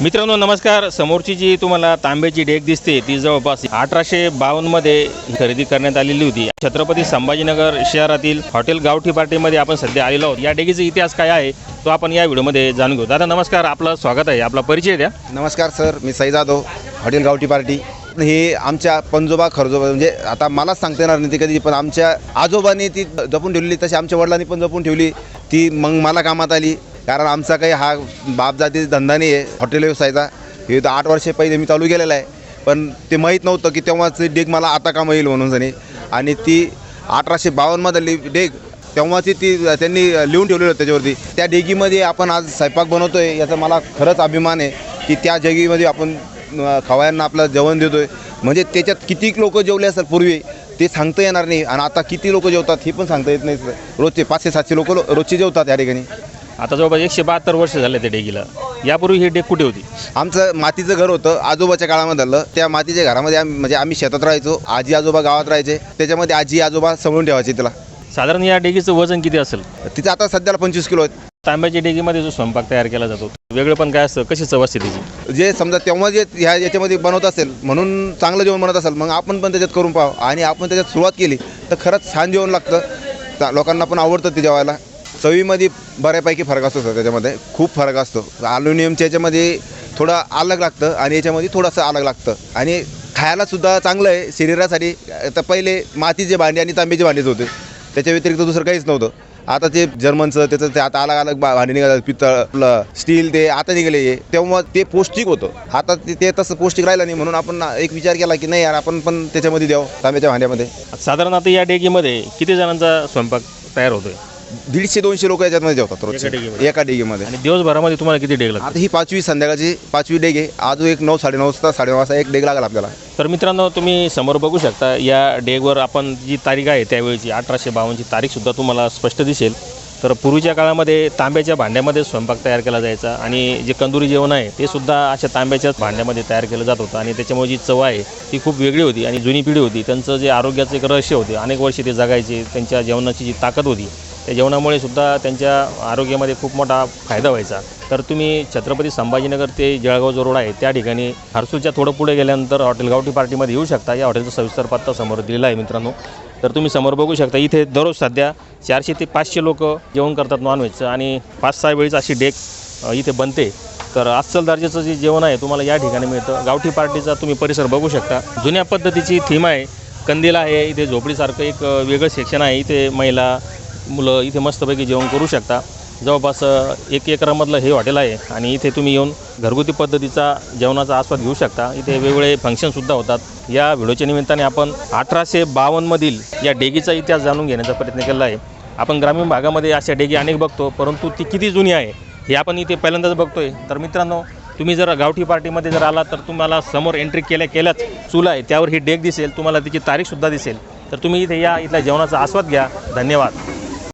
मित्रांनो नमस्कार. समोरची जी तुम्हाला तांब्याची डेक दिसते ती जवळपास अठराशे बावन्नमध्ये खरेदी करण्यात आलेली होती. छत्रपती संभाजीनगर शहरातील हॉटेल गावठी पार्टीमध्ये आपण सध्या आलेलो आहोत. या डेगीचा इतिहास काय आहे तो आपण या व्हिडिओमध्ये जाणून घेऊ. दादा नमस्कार. आपलं स्वागत आहे. आपला परिचय द्या. नमस्कार सर. मी सई जाधव हॉटेल गावठी पार्टी. हे आमच्या पंजोबा खरजोबा म्हणजे आता मलाच सांगता येणार नाही ती कधी पण आमच्या आजोबांनी ती जपून ठेवली तशी आमच्या वडिलांनी पण जपून ठेवली. ती मग मला कामात आली. कारण आमचा काही हा बाप धंदा नाही आहे. हॉटेल व्यवसायाचा. हे तर आठ वर्षे पहिले मी चालू केलेला आहे. पण ते माहीत नव्हतं की तेव्हाच डेग मला आता कामा येईल म्हणून सनी. आणि ती अठराशे बावन्नमधली डेग तेव्हाची ती त्यांनी लिहून ठेवलेलं त्याच्यावरती. त्या डेगीमध्ये आपण आज स्वयंपाक आहे याचा मला खरंच अभिमान आहे की त्या जगीमध्ये आपण खवायांना आपलं जेवण देतो आहे म्हणजे त्याच्यात किती लोक जेवले असेल पूर्वी ते सांगता येणार नाही. आणि आता किती लोक जेवतात हे पण सांगता येत नाही. रोजचे पाचशे सातशे लोक रोजचे जेवतात या ठिकाणी. आता जवळपास एकशे बहात्तर वर्ष झाले त्या डेगीला. यापूर्वी ही डेक कुठे होती? आमचं मातीचं घर होतं आजोबाच्या काळामध्ये झालं त्या मातीच्या घरामध्ये आम्ही म्हणजे आम्ही शेतात राहायचो आजी आजोबा गावात राहायचे. त्याच्यामध्ये आजी आजोबा समजून ठेवायचे तिला. साधारण या डेगीचं वजन किती असेल? तिचं आता सध्याला पंचवीस किलो आहेत तांब्याच्या डेगीमध्ये जो स्वयंपाक तयार केला जातो वेगळं पण काय असतं? कशी चव असते त्याची? जे समजा तेव्हा जे ह्या याच्यामध्ये बनवत असेल म्हणून चांगलं जेवण बनवत असेल मग आपण पण त्याच्यात करून पाहू आणि आपण त्याच्यात सुरुवात केली तर खरंच छान जेवण लागतं. लोकांना पण आवडतं ते जेवायला. चवीमध्ये बऱ्यापैकी फरक असतो सर त्याच्यामध्ये. खूप फरक असतो. ॲल्युमिनियमच्या याच्यामध्ये थोडं अलग लागतं आणि याच्यामध्ये थोडंसं अलग लागतं. आणि खायलासुद्धा चांगलं आहे. शरीरासाठी तर पहिले मातीचे भांडे आणि तांब्याचे भांडेच होते. त्याच्या व्यतिरिक्त दुसरं काहीच नव्हतं. आता ते जर्मनचं त्याचं ते आता अलग अलग बा- भांडी निघालं. पितळ स्टील ते आता निघाले तेव्हा ते पौष्टिक होतं. आता ते ते तसं पौष्टिक राहिलं नाही म्हणून आपण एक विचार केला की नाही यार आपण पण त्याच्यामध्ये द्यावं तांब्याच्या भांड्यामध्ये. साधारण आता या डेगीमध्ये किती जणांचा स्वयंपाक तयार होतोय? दीडशे दोनशे लोक याच्यामध्ये जेवतात डेगीमध्ये? एका डेगीमध्ये. आणि दिवसभरामध्ये तुम्हाला किती डेग लागतात? आता ही पाचवी संध्याकाळची पाचवी डेग आहे. आज एक नऊ साडेनऊ वाजता साडेनऊ वाजता एक डेग लागला आपल्याला. तर मित्रांनो तुम्ही समोर बघू शकता या डेगवर आपण जी तारीख आहे त्यावेळीची अठराशे बावन्नची तारीखसुद्धा तुम्हाला स्पष्ट दिसेल. तर पूर्वीच्या काळामध्ये तांब्याच्या भांड्यामध्ये स्वयंपाक तयार केला जायचा आणि जे कंदुरी जेवण आहे ते सुद्धा अशा तांब्याच्याच भांड्यामध्ये तयार केलं जात होतं. आणि त्याच्यामुळे जी चव आहे ती खूप वेगळी होती आणि जुनी पिढी होती. त्यांचं जे आरोग्याचं एक रहस्य होते. अनेक वर्षे ते जगायचे त्यांच्या जेवणाची जी ताकद होती. त्या जेवणामुळे सुद्धा त्यांच्या आरोग्यामध्ये खूप मोठा फायदा व्हायचा. तर तुम्ही छत्रपती संभाजीनगर ते जळगाव जो रोड आहे त्या ठिकाणी हर्सूलच्या थोडं पुढे गेल्यानंतर हॉटेल गावठी पार्टीमध्ये येऊ शकता. या हॉटेलचा सविस्तर पत्ता समोर दिलेला आहे मित्रांनो. तर तुम्ही समोर बघू शकता इथे दररोज सध्या चारशे ते पाचशे लोक जेवण करतात नॉनव्हेजचं आणि पाच सहा वेळीच अशी डेक इथे बनते. तर अस्सल दर्जाचं जे जेवण आहे तुम्हाला या ठिकाणी मिळतं. गावठी पार्टीचा तुम्ही परिसर बघू शकता. जुन्या पद्धतीची थीम आहे कंदील आहे इथे झोपडीसारखं एक वेगळं सेक्शन आहे. इथे महिला मुलं इथे मस्तपैकी जेवण करू शकता. जवळपास एक एकरामधलं हे हॉटेल आहे आणि इथे तुम्ही येऊन घरगुती पद्धतीचा जेवणाचा आस्वाद घेऊ शकता. इथे वेगवेगळे फंक्शनसुद्धा होतात. या व्हिडिओच्या निमित्ताने आपण अठराशे बावन्नमधील या डेगीचा इतिहास जाणून घेण्याचा प्रयत्न केला आहे. आपण ग्रामीण भागामध्ये अशा डेगी अनेक बघतो परंतु ती किती जुनी आहे हे आपण इथे पहिल्यांदाच बघतोय. तर मित्रांनो तुम्ही जर गावठी पार्टीमध्ये जर आला तर तुम्हाला समोर एंट्री केल्या केल्याच चूल आहे. त्यावर ही डेग दिसेल तुम्हाला तिची तारीखसुद्धा दिसेल. तर तुम्ही इथे या इथल्या जेवणाचा आस्वाद घ्या. धन्यवाद.